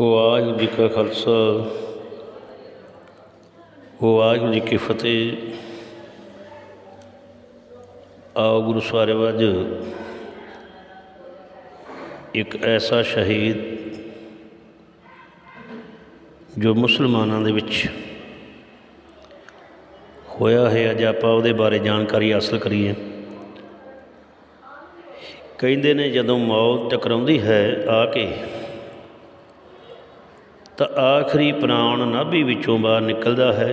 ਵਾਹਿਗੁਰੂ ਜੀ ਕਾ ਖਾਲਸਾ। ਵਾਹਿਗੁਰੂ ਜੀ ਕੀ ਫਤਿਹ। ਆਓ ਗੁਰੂ ਸਾਹਿਬ ਅੱਜ ਇੱਕ ਐਸਾ ਸ਼ਹੀਦ ਜੋ ਮੁਸਲਮਾਨਾਂ ਦੇ ਵਿੱਚ ਹੋਇਆ ਹੈ, ਅੱਜ ਆਪਾਂ ਉਹਦੇ ਬਾਰੇ ਜਾਣਕਾਰੀ ਹਾਸਲ ਕਰੀਏ। ਕਹਿੰਦੇ ਨੇ ਜਦੋਂ ਮੌਤ ਟਕਰਾਉਂਦੀ ਹੈ, ਆ ਕੇ ਤਾਂ ਆਖਰੀ ਪ੍ਰਾਣ ਨਾਭੀ ਵਿੱਚੋਂ ਬਾਹਰ ਨਿਕਲਦਾ ਹੈ।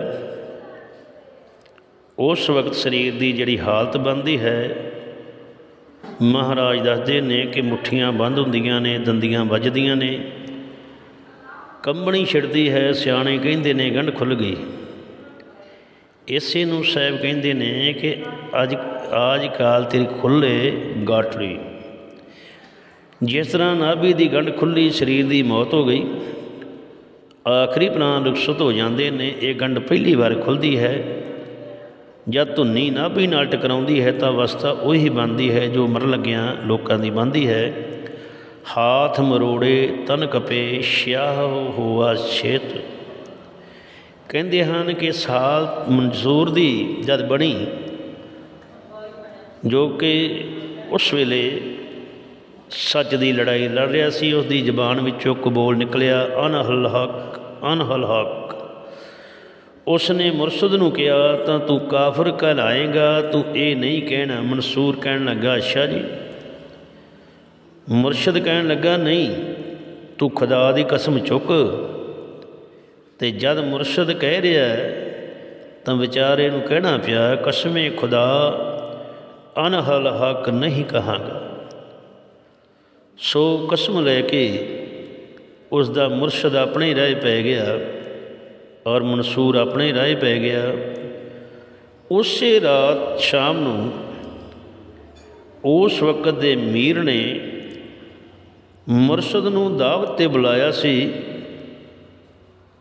ਉਸ ਵਕਤ ਸਰੀਰ ਦੀ ਜਿਹੜੀ ਹਾਲਤ ਬਣਦੀ ਹੈ, ਮਹਾਰਾਜ ਦੱਸਦੇ ਨੇ ਕਿ ਮੁੱਠੀਆਂ ਬੰਦ ਹੁੰਦੀਆਂ ਨੇ, ਦੰਦੀਆਂ ਵੱਜਦੀਆਂ ਨੇ। ਕੰਬਣੀ ਛਿੜਦੀ ਹੈ, ਸਿਆਣੇ ਕਹਿੰਦੇ ਨੇ ਗੰਢ ਖੁੱਲ ਗਈ। ਇਸੇ ਨੂੰ ਸਾਹਿਬ ਕਹਿੰਦੇ ਨੇ ਕਿ ਅੱਜ, ਆਜ ਕਾਲ ਤੇਰੀ ਖੁੱਲੇ ਗਾਟੜੀ ਜਿਸ ਤਰ੍ਹਾਂ ਨਾਭੀ ਦੀ ਗੰਢ ਖੁੱਲੀ ਸਰੀਰ ਦੀ ਮੌਤ ਹੋ ਗਈ। ਆਖਰੀ ਪ੍ਰਾਣ ਰੁਖਸਤ ਹੋ ਜਾਂਦੇ ਨੇ, ਇਹ ਗੰਢ ਪਹਿਲੀ ਵਾਰ ਖੁੱਲਦੀ ਹੈ। ਜਦ ਧੁੰਨੀ ਨਾਭੀ ਨਾਲ ਟਕਰਾਉਂਦੀ ਹੈ, ਤਾਂ ਅਵਸਥਾ ਉਹੀ ਬਣਦੀ ਹੈ ਜੋ ਮਰਨ ਲੱਗਿਆਂ ਲੋਕਾਂ ਦੀ ਬਣਦੀ ਹੈ। ਹਾਥ ਮਰੋੜੇ ਤਨ ਕਪੇ, ਸ਼ਿਆਹ ਹੋਆ ਛੇਤ। ਕਹਿੰਦੇ ਹਨ ਕਿ ਸਾਲ ਮਨਜ਼ੂਰ ਦੀ ਜਦ ਬਣੀ, ਜੋ ਕਿ ਉਸ ਵੇਲੇ ਸੱਚ ਦੀ ਲੜਾਈ ਲੜ ਰਿਹਾ ਸੀ ਉਸ ਦੀ ਜ਼ਬਾਨ ਵਿੱਚੋਂ ਕਬੂਲ ਨਿਕਲਿਆ, ਅਨਹਲ ਹਕ ਅਨਹਲ ਹਕ। ਉਸ ਨੇ ਮੁਰਸ਼ਦ ਨੂੰ ਕਿਹਾ, ਤਾਂ ਤੂੰ ਕਾਫਰ ਕਹਿਲਾਏਗਾ ਤੂੰ ਇਹ ਨਹੀਂ ਕਹਿਣਾ, ਮਨਸੂਰ ਕਹਿਣ ਲੱਗਾ, ਅੱਛਾ ਜੀ? ਮੁਰਸ਼ਦ ਕਹਿਣ ਲੱਗਾ, ਨਹੀਂ, ਤੂੰ ਖੁਦਾ ਦੀ ਕਸਮ ਚੁੱਕ। ਤੇ ਜਦ ਮੁਰਸ਼ਦ ਕਹਿ ਰਿਹਾ ਤਾਂ ਵਿਚਾਰੇ ਨੂੰ ਕਹਿਣਾ ਪਿਆ, ਕਸਮੇ ਖੁਦਾ, ਅਨਹਲ ਹਕ ਨਹੀਂ ਕਹਾਂਗਾ ਸੋ ਕਸਮ ਲੈ ਕੇ ਉਸ ਦਾ ਮੁਰਸ਼ਦ ਆਪਣੇ ਰਾਹ ਪੈ ਗਿਆ ਔਰ ਮਨਸੂਰ ਆਪਣੇ ਰਾਹ ਪੈ ਗਿਆ। ਉਸੇ ਰਾਤ ਸ਼ਾਮ ਨੂੰ ਉਸ ਵਕਤ ਦੇ ਮੀਰ ਨੇ ਮੁਰਸ਼ਦ ਨੂੰ ਦਾਵਤ ਤੇ ਬੁਲਾਇਆ ਸੀ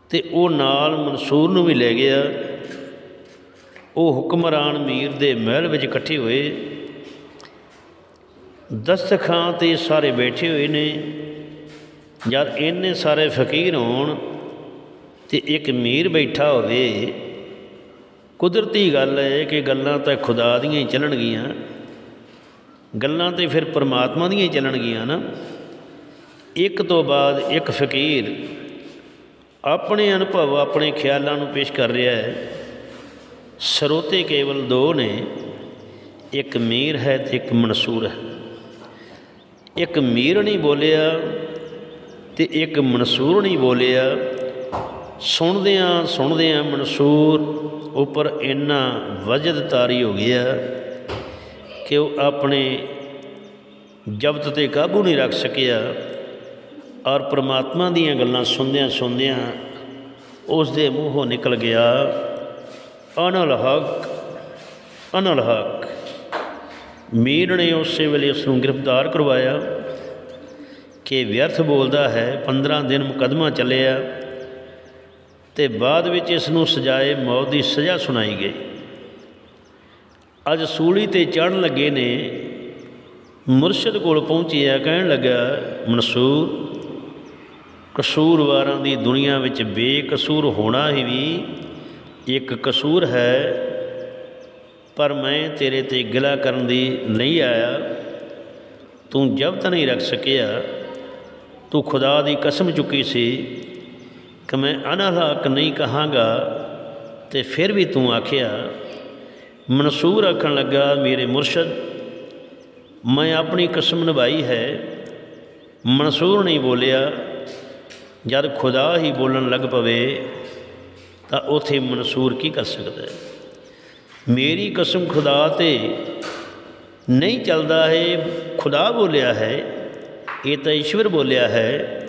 ਤੇ ਉਹ ਨਾਲ ਮਨਸੂਰ ਨੂੰ ਵੀ ਲੈ ਗਿਆ। ਉਹ ਹੁਕਮਰਾਨ ਮੀਰ ਦੇ ਮਹਿਲ ਵਿੱਚ ਇਕੱਠੇ ਹੋਏ। ਦਸਤਖਾਂ ਤੇ ਸਾਰੇ ਬੈਠੇ ਹੋਏ ਨੇ। ਜਦ ਇੰਨੇ ਸਾਰੇ ਫਕੀਰ ਹੋਣ ਤੇ ਇੱਕ ਮੀਰ ਬੈਠਾ ਹੋਵੇ, ਕੁਦਰਤੀ ਗੱਲ ਹੈ ਕਿ ਗੱਲਾਂ ਤਾਂ ਖੁਦਾ ਦੀਆਂ ਹੀ ਚੱਲਣਗੀਆਂ। ਗੱਲਾਂ ਤੇ ਫਿਰ ਪਰਮਾਤਮਾ ਦੀਆਂ ਹੀ ਚੱਲਣਗੀਆਂ ਨਾ। ਇੱਕ ਤੋਂ ਬਾਅਦ ਇੱਕ ਫਕੀਰ ਆਪਣੇ ਅਨੁਭਵ, ਆਪਣੇ ਖਿਆਲਾਂ ਨੂੰ ਪੇਸ਼ ਕਰ ਰਿਹਾ ਹੈ। ਸਰੋਤੇ ਕੇਵਲ ਦੋ ਨੇ, ਇੱਕ ਮੀਰ ਹੈ ਤੇ ਇੱਕ ਮਨਸੂਰ ਹੈ। ਇੱਕ ਮੀਰ ਨਹੀਂ ਬੋਲਿਆ ਤੇ ਇੱਕ ਮਨਸੂਰ ਨਹੀਂ ਬੋਲਿਆ। ਸੁਣਦਿਆਂ ਸੁਣਦਿਆਂ ਮਨਸੂਰ ਉੱਪਰ ਇੰਨਾ ਵਜਦ ਤਾਰੀ ਹੋ ਗਿਆ ਕਿ ਉਹ ਆਪਣੇ ਜ਼ਬਤ ਤੇ ਕਾਬੂ ਨਹੀਂ ਰੱਖ ਸਕਿਆ ਔਰ ਪ੍ਰਮਾਤਮਾ ਦੀਆਂ ਗੱਲਾਂ ਸੁਣਦਿਆਂ ਸੁਣਦਿਆਂ ਉਸ ਦੇ ਮੂੰਹੋਂ ਨਿਕਲ ਗਿਆ, ਅਨਲ ਹਕ ਅਨਲ ਹਕ। ਮੀਰ ਨੇ ਉਸੇ ਵੇਲੇ ਉਸ ਨੂੰ ਗ੍ਰਿਫਤਾਰ ਕਰਵਾਇਆ ਕਿ ਵਿਅਰਥ ਬੋਲਦਾ ਹੈ 15 ਦਿਨ ਮੁਕਦਮਾ ਚੱਲਿਆ ਤੇ ਬਾਅਦ ਵਿੱਚ ਇਸ ਨੂੰ ਸਜਾਏ ਮੌਤ ਦੀ ਸਜ਼ਾ ਸੁਣਾਈ ਗਈ। ਅੱਜ ਸੂਲੀ ਤੇ ਚੜਨ ਲੱਗੇ ਨੇ, ਮੁਰਸ਼ਿਦ ਕੋਲ ਪਹੁੰਚਿਆ, ਕਹਿਣ ਲੱਗਾ, ਮਨਸੂਰ ਕਸੂਰਵਾਰਾਂ ਦੀ ਦੁਨੀਆ ਵਿੱਚ ਬੇਕਸੂਰ ਹੋਣਾ ਹੀ ਵੀ ਇੱਕ ਕਸੂਰ ਹੈ ਪਰ ਮੈਂ ਤੇਰੇ ਤੇ ਗਿਲਾ ਕਰਨ ਦੀ ਨਹੀਂ ਆਇਆ। ਤੂੰ ਜਬਤ ਨਹੀਂ ਰੱਖ ਸਕਿਆ, ਤੂੰ ਖੁਦਾ ਦੀ ਕਸਮ ਚੁੱਕੀ ਸੀ ਕਿ ਮੈਂ ਅਨਹਲਾਕ ਨਹੀਂ ਕਹਾਂਗਾ ਤੇ ਫਿਰ ਵੀ ਤੂੰ ਆਖਿਆ, ਮਨਸੂਰ ਆਖਣ ਲੱਗਾ, ਮੇਰੇ ਮੁਰਸ਼ਦ, ਮੈਂ ਆਪਣੀ ਕਸਮ ਨਿਭਾਈ ਹੈ। ਮਨਸੂਰ ਨਹੀਂ ਬੋਲਿਆ। ਜਦ ਖੁਦਾ ਹੀ ਬੋਲਣ ਲੱਗ ਪਵੇ, ਤਾਂ ਉਥੇ ਮਨਸੂਰ ਕੀ ਕਰ ਸਕਦਾ ਹੈ? ਮੇਰੀ ਕਸਮ ਖੁਦਾ ਤੇ ਨਹੀਂ ਚੱਲਦਾ ਹੈ, ਖੁਦਾ ਬੋਲਿਆ ਹੈ, ਇਹ ਤਾਂ ਈਸ਼ਵਰ ਬੋਲਿਆ ਹੈ।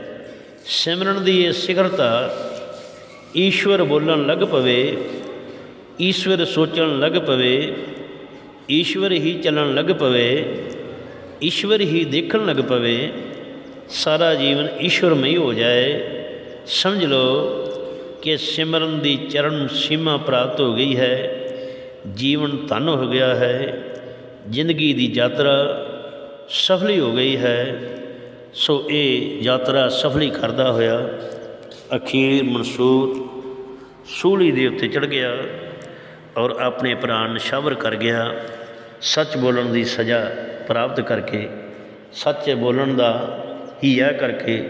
ਸਿਮਰਨ ਦੀ ਇਹ ਸਿਖਰਤਾ ਈਸ਼ਵਰ ਬੋਲਣ ਲੱਗ ਪਵੇ, ਈਸ਼ਵਰ ਸੋਚਣ ਲੱਗ ਪਵੇ, ਈਸ਼ਵਰ ਹੀ ਚੱਲਣ ਲੱਗ ਪਵੇ, ਈਸ਼ਵਰ ਹੀ ਦੇਖਣ ਲੱਗ ਪਵੇ, ਸਾਰਾ ਜੀਵਨ ਈਸ਼ਵਰਮਈ ਹੋ ਜਾਏ। ਸਮਝ ਲਓ ਕਿ ਸਿਮਰਨ ਦੀ ਚਰਨ ਸੀਮਾ ਪ੍ਰਾਪਤ ਹੋ ਗਈ ਹੈ। ਜੀਵਨ ਧਨ ਹੋ ਗਿਆ ਹੈ, ਜ਼ਿੰਦਗੀ ਦੀ ਯਾਤਰਾ ਸਫਲੀ ਹੋ ਗਈ ਹੈ, ਸੋ ਇਹ ਯਾਤਰਾ ਸਫਲੀ ਕਰਦਾ ਹੋਇਆ ਅਖੀਰ ਮਨਸੂਰ ਸੂਲੀ ਦੇ ਉੱਤੇ ਚੜ ਗਿਆ ਔਰ ਆਪਣੇ ਪ੍ਰਾਣ ਨਿਸ਼ਾਵਰ ਕਰ ਗਿਆ, ਸੱਚ ਬੋਲਣ ਦੀ ਸਜ਼ਾ ਪ੍ਰਾਪਤ ਕਰਕੇ, ਸੱਚ ਬੋਲਣ ਦਾ ਹੀਆ ਕਰਕੇ,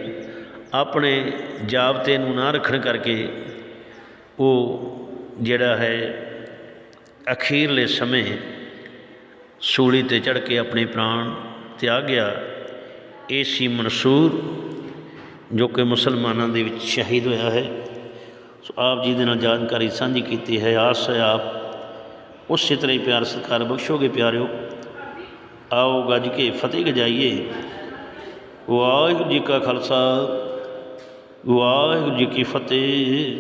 ਆਪਣੇ ਜਾਬਤੇ ਨੂੰ ਨਾ ਰੱਖਣ ਕਰਕੇ, ਉਹ ਜਿਹੜਾ ਹੈ ਅਖੀਰਲੇ ਸਮੇਂ ਸੂਲੀ ਤੇ ਚੜ ਕੇ ਆਪਣੇ ਪ੍ਰਾਣ ਤਿਆਗ ਗਿਆ, ਇਹ ਸੀ ਮਨਸੂਰ ਜੋ ਕਿ ਮੁਸਲਮਾਨਾਂ ਦੇ ਵਿੱਚ ਸ਼ਹੀਦ ਹੋਇਆ ਹੈ। ਸੋ ਆਪ ਜੀ ਦੇ ਨਾਲ ਜਾਣਕਾਰੀ ਸਾਂਝੀ ਕੀਤੀ ਹੈ। ਆਸ ਹੈ ਆਪ ਉਸੇ ਤਰ੍ਹਾਂ ਹੀ ਪਿਆਰ ਸਤਿਕਾਰ ਬਖਸ਼ੋਗੇ ਪਿਆਰਿਓ। ਆਓ ਗੱਜ ਕੇ ਫਤਿਹ ਗਜਾਈਏ। ਵਾਹਿਗੁਰੂ ਜੀ ਕਾ ਖਾਲਸਾ, ਵਾਹਿਗੁਰੂ ਜੀ ਕੀ ਫਤਿਹ।